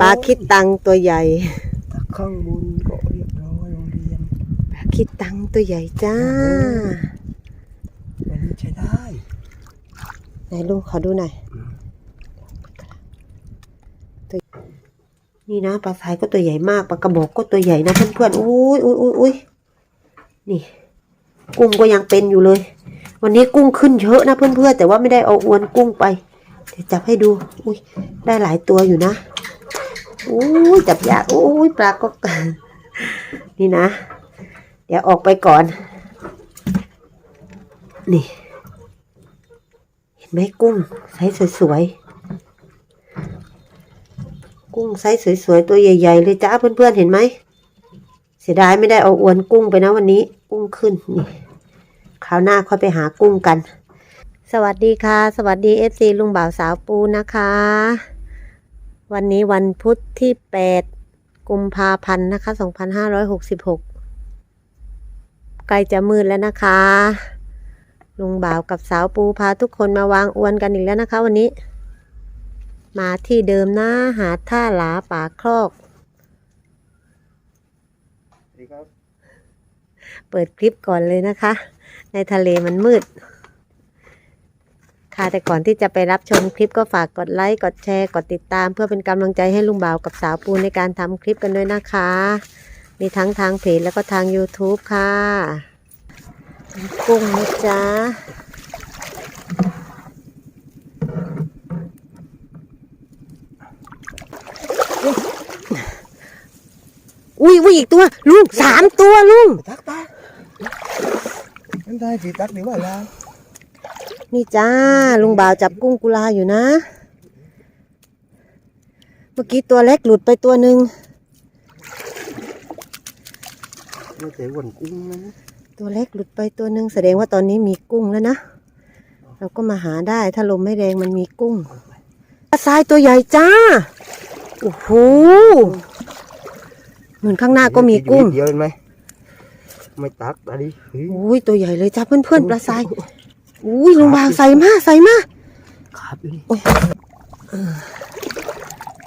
ปลาคิดตังค์ตัวใหญ่ข้างบนก็เรียบร้อยโรงเรียนปลาคิดตังค์ตัวใหญ่จ้าวันนี้ใช้ได้ไหนลุงขอดูหน่อยตัวนี่นะปลาทรายก็ตัวใหญ่มากปลากระบอกก็ตัวใหญ่นะเพื่อนๆอุ้ยอุ้ยอุ้ยอุ้ยนี่ กุ้งก็ยังเป็นอยู่เลย วันนี้กุ้งขึ้นเยอะนะเพื่อนๆแต่ว่าไม่ได้เอาอวนกุ้งไปเดี๋ยวจับให้ดู อุ้ยได้หลายตัวอยู่นะ อุ้ยจับยากอุ้ยปลาก็ นี่นะ เดี๋ยวออกไปก่อน นี่ เห็นไหมกุ้งไซส์สวยๆ กุ้งไซส์สวยๆ ตัวใหญ่ ๆ เลยจ้าเพื่อนๆ เห็นไหม เสียดายไม่ได้เอาอวนกุ้งไปนะวันนี้ กุ้งขึ้น นี่คราวหน้าค่อยไปหากุ้งกัน สวัสดีค่ะ สวัสดีเอฟซีลุงบ่าวสาวปูนะคะ วันนี้วันพุธที่ 8 กุมภาพันธ์นะคะ 2566 ใกล้จะมืดแล้วนะคะ ลุงบ่าวกับสาวปูพาทุกคนมาวางอวนกันอีกแล้วนะคะ วันนี้ มาที่เดิมนะหาดท่าหลาป่าคลอกสวัสดีครับเปิดคลิปก่อนเลยนะคะ ในทะเลมันมืด ค่ะแต่ก่อนที่จะไปรับชมคลิปก็ฝากกดไลค์ กดแชร์ กดติดตาม เพื่อเป็นกำลังใจให้ลุงบ่าวกับสาวปูในการทำคลิปกันด้วยนะคะ มีทั้งทางเพจแล้วก็ทาง YouTube ค่ะกุ้งนะจ๊ะอุ้ยอุ้ยอีกตัว ลุงสามตัวลุง ตักปลานั่นได้สิตักดีกว่าลา นี่จ้าลุงบ่าวจับกุ้งกุลาอยู่นะ เมื่อกี้ตัวเล็กหลุดไปตัวหนึ่งไม่ใช่วันกุ้งนะตัวเล็กหลุดไปตัวหนึ่งแสดงว่าตอนนี้มีกุ้งแล้วนะ เราก็มาหาได้ถ้าลมไม่แรงมันมีกุ้งปลาทรายตัวใหญ่จ้าโอ้โหเหมือนข้างหน้าก็มีกุ้งเดียวเห็นไหมไม่ตักปลาดิเฮ้ยอุ้ยตัวใหญ่เลยจ้าเพื่อนๆปลาทราย อุ้ยลุงบ่าวใส่มาใส่มาขาดอยู่นี่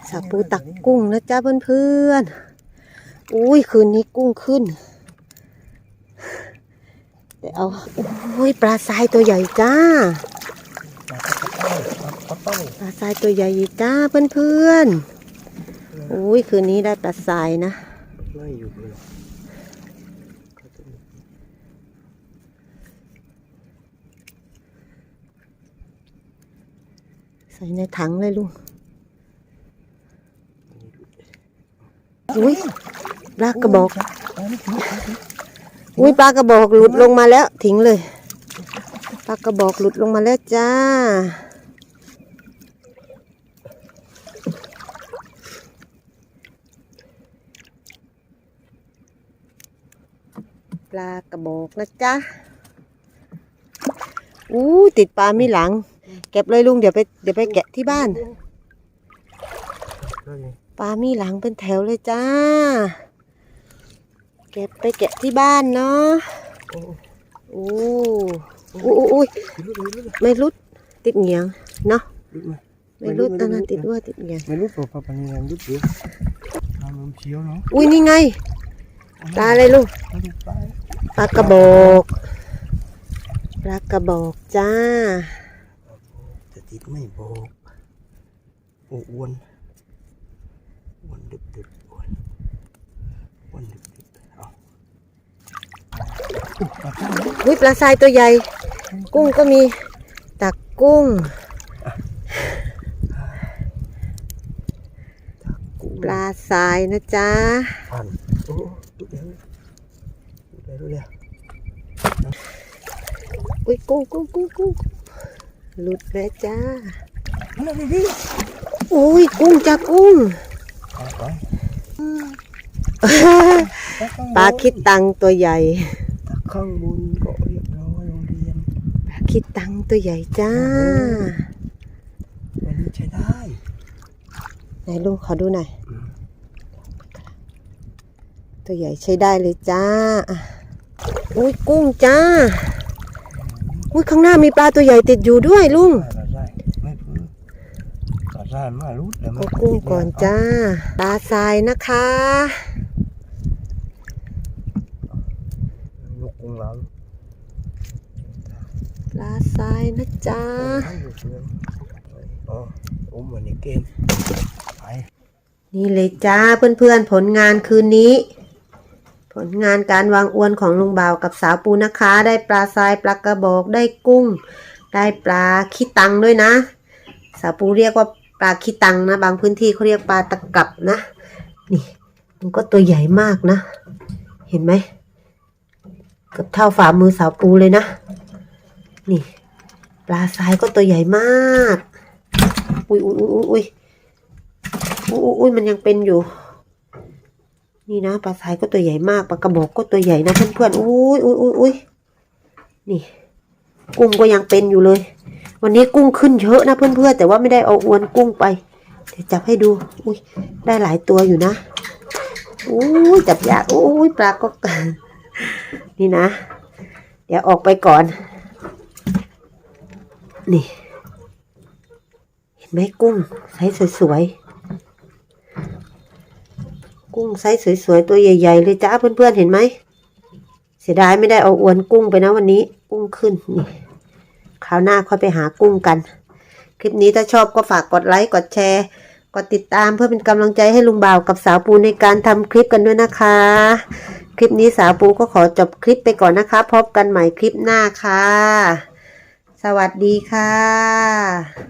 สาปูตักกุ้งนะจ้าเพื่อนๆอุ้ยคืนนี้กุ้งขึ้นเดี๋ยวเอาโอ้ยปลาทรายตัวใหญ่จ้าปลาเป้าปลาทรายตัวใหญ่อีกจ้าเพื่อนๆอุ้ยคืนนี้ได้ปลาทรายนะไม่อยู่เลย ส่ในถังเลยลุงอุ้ยปลากระบอก อุ้ยปลากระบอกหลุดลงมาแล้วทิ้งเลยปลากระบอกหลุดลงมาแล้วจ้า ปลากระบอกนะจ๊ะอู้ติดปลาไม่หลัง เก็บเลยลุงเดี๋ยวไปเดี๋ยวไปแกะที่บ้าน ปลามีหลังเป็นแถวเลยจ้า เก็บไปแกะที่บ้านเนาะโอ้โอ้โอ้ยไม่รุดติดเหงียงเนาะไม่รุดตอนนั้นติดว่าติดเหงียงไม่รู้ตัวปลาปันยังรู้ตัวน้ำมันเชียวเนาะอุ้ยนี่ไงปลาอะไรลูกไม่รู้ปลาปลากระบอกปลากระบอกจ้าแต่ติดไม่บอกโอ้อ้วนอ้วนดึกดึกอ้วนอ้วนดึกดึกเอาอุ๊ยปลาเป้าอุ้ยปลาทรายตัวใหญ่ กุ้งก็มีตักกุ้งปลาทรายนะจ๊ะผ่านโอ้ดูเดี๋ยวดูเดี๋ยวดูเดี๋ยวอุ้ยกุ้งกุ้งกุ้งกุ้ง หลุดแล้วจ้ามาเลยดิอุ้ยกุ้งจ้ากุ้งเอาไปปลาคิดตังค์ตัวใหญ่ ข้างบนก็เรียบร้อยโรงเรียนปลาคิดตังค์ตัวใหญ่จ้าวันนี้ใช้ได้ไหนลุงขอดูหน่อยตัวใหญ่ใช้ได้เลยจ้าอะอุ้ยกุ้งจ้า อุ้ยข้างหน้ามีปลาตัวใหญ่ติดอยู่ด้วยลุงปลาไม่พื้นปลาร้านมารุดแล้วก็กุ้งก่อนจ้า ปลาทรายนะคะลูกกุ้งเราปลาทรายนะจ๊ะอ๋ออุ้มวันนี้เกมไปนี่เลยจ้าเพื่อนๆผลงานคืนนี้ ผลงานการวางอวนของลุงบ่าวกับสาวปูนะคะ ได้ปลาทรายปลากระบอกได้กุ้ง ได้ปลาขี้ตังด้วยนะ สาวปูเรียกว่าปลาขี้ตังนะ บางพื้นที่เขาเรียกปลาตะกับนะ นี่มันก็ตัวใหญ่มากนะ เห็นไหมเกือบเท่าฝ่ามือสาวปูเลยนะ นี่ ปลาทรายก็ตัวใหญ่มาก อุ้ยอุ้ยอุ้ยอุ้ยอุ้ยอุ้ยมันยังเป็นอยู่ นี่นะปลาทรายก็ตัวใหญ่มากปลากระบอกก็ตัวใหญ่นะเพื่อนๆอุ้ยอุ้ยอุ้ยอุ้ยนี่ กุ้งก็ยังเป็นอยู่เลย วันนี้กุ้งขึ้นเยอะนะเพื่อนๆแต่ว่าไม่ได้เอาอวนกุ้งไปเดี๋ยวจับให้ดู อุ้ยได้หลายตัวอยู่นะอุ้ยจับยากอุ้ยปลาก็นี่นะ เดี๋ยวออกไปก่อน นี่ เห็นไหมกุ้งไซส์สวยๆ กุ้งไซส์สวยๆ ตัวใหญ่ๆ เลยจ้าเพื่อนๆ เห็นไหม เสียดายไม่ได้เอาอวนกุ้งไปนะวันนี้ กุ้งขึ้นนี่คราวหน้าค่อยไปหากุ้งกัน คลิปนี้ถ้าชอบก็ฝากกดไลค์กดแชร์ กดติดตามเพื่อเป็นกำลังใจให้ลุงบ่าวกับสาวปูในการทำคลิปกันด้วยนะคะ คลิปนี้สาวปูก็ขอจบคลิปไปก่อนนะคะ พบกันใหม่คลิปหน้าค่ะ สวัสดีค่ะ